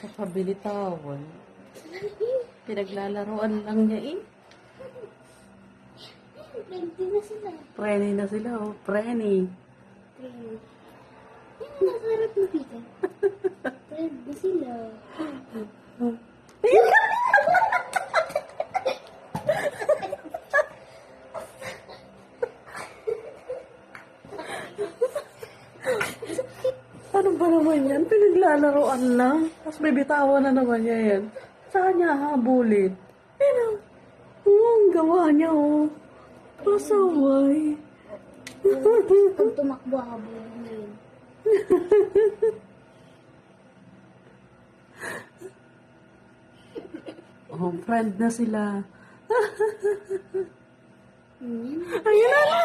Kapabilitawan. Pinaglalaroan lang niya eh. Pwede na sila. Preni na sila oh. Preni. Pwede. Yan ang nasarap na pita. Pwede na sila. Ano ba naman yan? Pinaglalaroan lang. Tapos may bitawan na naman niya yan. Saan niya habulin? Ano? Oo, ang gawa niya oh. Pasaway. Pag tumakbo, habulin yun. Oh, friend na sila. Yan. Ayun na!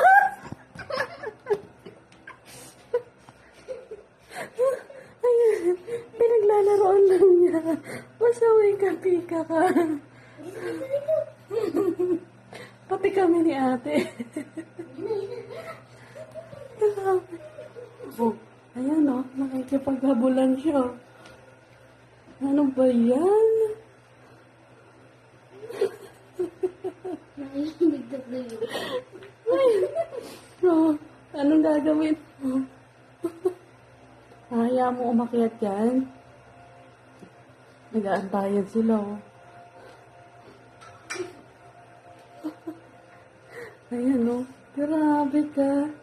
Ayun, pinaglalaroan lang niya. Pasaway ka, pika ka. Pati kami ni ate. Oh, ayan oh, nakikipaghabulan siya. Ano ba yan? Nakikinig na na yun. Oh, anong gagawin mo? Kaya mo umakyat yan? Nag-aantayan sila, oh. Ayan, oh. Grabe ka.